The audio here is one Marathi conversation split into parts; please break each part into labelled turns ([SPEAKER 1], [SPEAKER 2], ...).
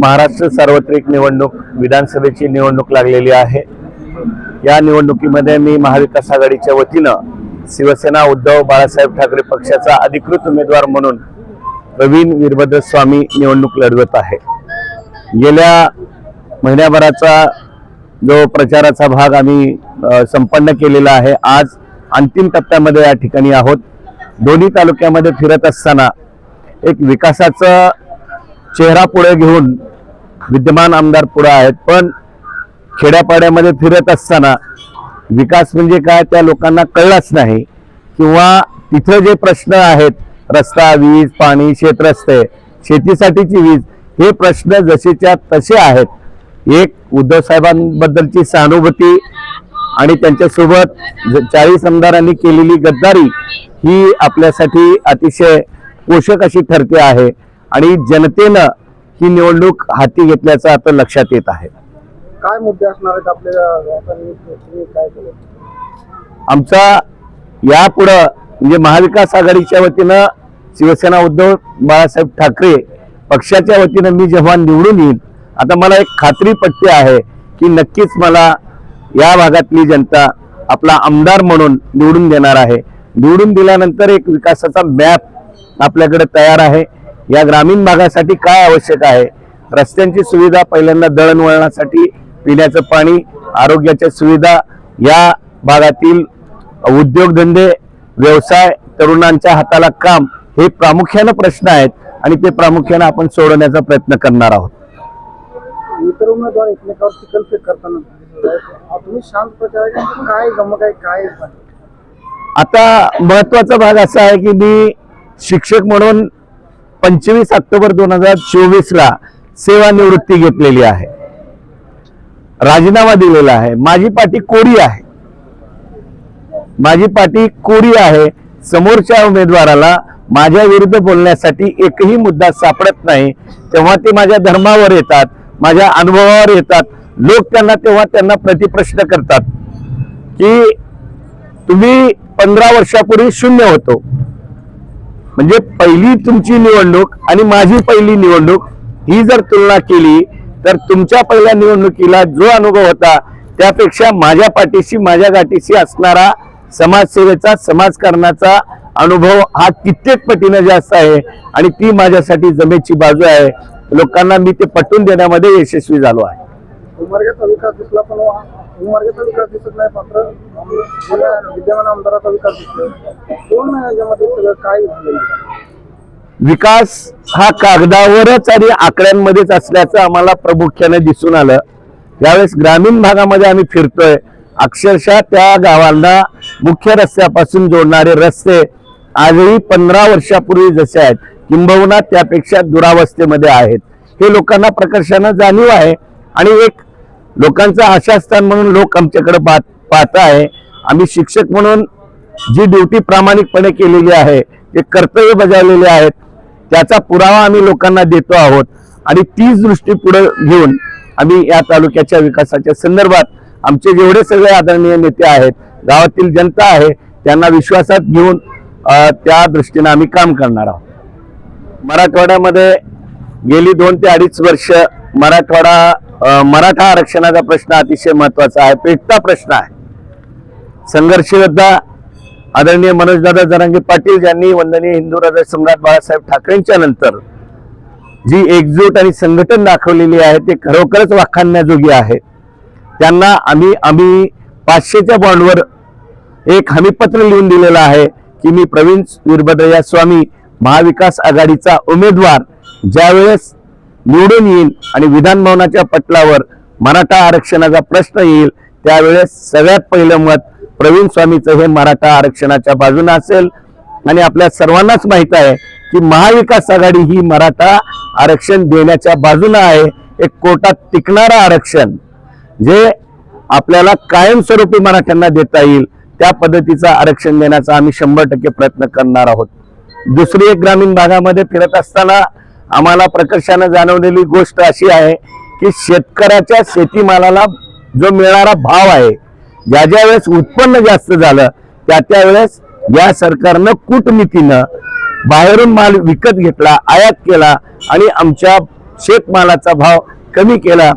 [SPEAKER 1] महाराष्ट्र सार्वत्रिक निवडणूक विधानसभेची निवडणूक लागलेली आहे. या निवडणुकीमध्ये मी महाविकास आघाडीच्या वतीनं शिवसेना उद्धव बाळासाहेब ठाकरे पक्षाचा अधिकृत उमेदवार म्हणून प्रवीण वीरभद्र स्वामी निवडणूक लढवत आहे. गेल्या महिन्याभराचा जो प्रचाराचा भाग आम्ही संपन्न केलेला आहे आज अंतिम टप्प्यामध्ये या ठिकाणी आहोत. दोन्ही तालुक्यामध्ये फिरत असताना एक विकासाचं चेहरा पुढे घेऊन विद्यमान आमदार पुढे आहेत. पण खेड्यापाड्यामध्ये फिरत असताना विकास म्हणजे काय त्या लोकांना कळलाच नाही. किंवा तिथं जे प्रश्न आहेत रस्ता वीज पाणी शेतरस्ते शेतीसाठीची वीज हे प्रश्न जसेच्या तसे आहेत एक उद्धव साहेबांबद्दलची सहानुभूती आणि त्यांच्यासोबत चाळीस आमदारांनी केलेली गद्दारी ही आपल्यासाठी अतिशय पोषक अशी ठरते आहे आणि जनतेनं ही निवडणूक हाती घेतल्याचं आता लक्षात येत आहे.
[SPEAKER 2] काय मुद्दे असणार आहेत आपल्याला?
[SPEAKER 1] आमचा यापुढं म्हणजे महाविकास आघाडीच्या वतीनं शिवसेना उद्धव बाळासाहेब ठाकरे पक्षाच्या वतीनं मी जेव्हा निवडून येईल आता मला एक खात्री पट्टी आहे की नक्कीच मला या भागातली जनता आपला आमदार म्हणून निवडून देणार आहे. निवडून दिल्यानंतर एक विकासाचा मॅप आपल्याकडे तयार आहे. या ग्रामीण भागासाठी काय आवश्यक आहे? रस्त्यांची सुविधा पहिल्यांदा दळणवळणासाठी पिण्याचं पाणी आरोग्याच्या सुविधा या भागातील उद्योगधंदे व्यवसाय तरुणांच्या हाताला काम हे प्रामुख्यानं प्रश्न आहेत आणि ते प्रामुख्यानं आपण सोडवण्याचा प्रयत्न करणार आहोत.
[SPEAKER 2] इतर उमेदवार एकमेकावर चिकलफेक करताना तुम्ही शांत प्रचार काय गमक आहे काय
[SPEAKER 1] आता महत्त्वाचा भाग असा आहे की मी शिक्षक म्हणून पंचवीस ऑक्टोबर दोन हजार चोवीस ला सेवानिवृत्ती घेतलेली आहे. राजीनामा दिलेला आहे. माझी पाठी कोरी आहे. माझी पाठी कोरी आहे. समोरच्या उमेदवाराला माझ्या विरुद्ध बोलण्यासाठी एकही मुद्दा सापडत नाही. तेव्हा ते माझ्या धर्मावर येतात. माझ्या अनुभवावर येतात. लोक त्यांना तेव्हा त्यांना प्रतिप्रश्न करतात की तुम्ही पंधरा वर्षापूर्वी शून्य होतो. म्हणजे पहिली तुमची निवडणूक आणि माझी पहिली निवडणूक ही जर तुलना केली तर तुमच्या पहिल्या निवडणुकीला जो अनुभव होता त्यापेक्षा माझ्या पाठीशी माझ्या गाठीशी असणारा समाजसेवेचा समाजकारणाचा अनुभव हा कित्येक पटीनं जास्त आहे आणि ती माझ्यासाठी जमेची बाजू आहे. लोकांना मी ते पटवून देण्यामध्ये यशस्वी झालो आहे?
[SPEAKER 2] विकास
[SPEAKER 1] हा कागदावरच आणि आकड्यांमध्येच असल्याचं आम्हाला प्रामुख्याने दिसून आलं. यावेळेस ग्रामीण भागामध्ये आम्ही फिरतोय. अक्षरशः त्या गावांना मुख्य रस्त्यापासून जोडणारे रस्ते आजही पंधरा वर्षापूर्वी जसे आहेत. किंबहुना त्यापेक्षा दुरावस्थेमध्ये आहेत. हे लोकांना प्रकर्षानं जाणीव आहे आणि एक लोकांचं आशास्थान म्हणून लोक आमच्याकडे पाहत पाहत आहे. आम्ही शिक्षक म्हणून जी ड्युटी प्रामाणिकपणे केलेली आहे जे कर्तव्य बजावलेले आहेत त्याचा पुरावा आम्ही लोकांना देतो आहोत. आणि तीच दृष्टी पुढे घेऊन आम्ही या तालुक्याच्या विकासाच्या संदर्भात आमचे जेवढे सगळे आदरणीय नेते आहेत गावातील जनता आहे त्यांना विश्वासात घेऊन त्या दृष्टीनं आम्ही काम करणार आहोत. मराठवाड्यामध्ये गेली दोन ते अडीच वर्ष मराठवाडा मराठा आरक्षणाचा प्रश्न अतिशय महत्त्वाचा आहे पेटता प्रश्न आहे. संघर्ष योद्धा आदरणीय मनोजदादा जरांगे पाटील ज्यांनी वंदनीय हिंदू राजा सम्राट बाळासाहेब ठाकरेंच्या नंतर जी एकजूट आणि संघटन दाखवलेली आहे ते खरोखरच वाखाणण्याजोगी आहे. त्यांना आम्ही आम्ही पाचशेच्या बॉन्डवर एक हमीपत्र लिहून दिलेलं आहे की मी प्रवीण वीरभद्रया स्वामी महाविकास आघाडीचा उमेदवार ज्यावेळेस निवडून येईल आणि विधान भवनाच्या पटलावर मराठा आरक्षणाचा प्रश्न येईल त्यावेळेस सगळ्यात पहिलं मत प्रवीण स्वामीचं हे मराठा आरक्षणाच्या बाजूने असेल. आणि आपल्या सर्वांनाच माहीत आहे की महाविकास आघाडी ही मराठा आरक्षण देण्याच्या बाजूने आहे. एक कोर्टात टिकणारं आरक्षण जे आपल्याला कायमस्वरूपी मराठ्यांना देता येईल त्या पद्धतीचं आरक्षण देण्याचा आम्ही शंभर टक्के प्रयत्न करणार आहोत. दुसरी एक ग्रामीण भागामध्ये फिरत असताना आम्हाला प्रकर्षानं जाणवलेली गोष्ट अशी आहे की शेतकऱ्याच्या शेतीमालाला जो मिळणारा भाव आहे ज्या ज्या वेळेस उत्पन्न जास्त झालं त्या त्यावेळेस या सरकारनं कूटनीतीनं बाहेरून माल विकत घेतला आयात केला आणि आमच्या शेतमालाचा भाव कमी केला.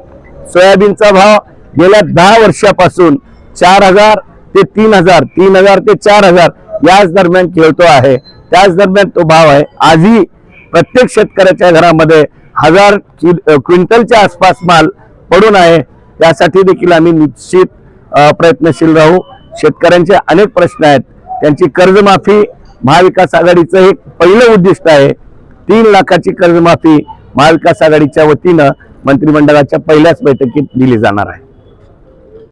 [SPEAKER 1] सोयाबीनचा भाव गेल्या दहा वर्षापासून चार हजार ते तीन हजार तीन हजार ते चार हजार याच दरम्यान खेळतो आहे. त्याच दरम्यान तो भाव आहे. आजही प्रत्येक शेतकऱ्याच्या घरामध्ये हजार क्विंटलच्या आसपास माल पडून आहे. त्यासाठी देखील आम्ही निश्चित प्रयत्नशील राहू. शेतकऱ्यांचे अनेक प्रश्न आहेत. त्यांची कर्जमाफी महाविकास आघाडीचं हे पहिलं उद्दिष्ट आहे. तीन लाखाची कर्जमाफी महाविकास आघाडीच्या वतीनं मंत्रिमंडळाच्या पहिल्याच बैठकीत दिली जाणार आहे.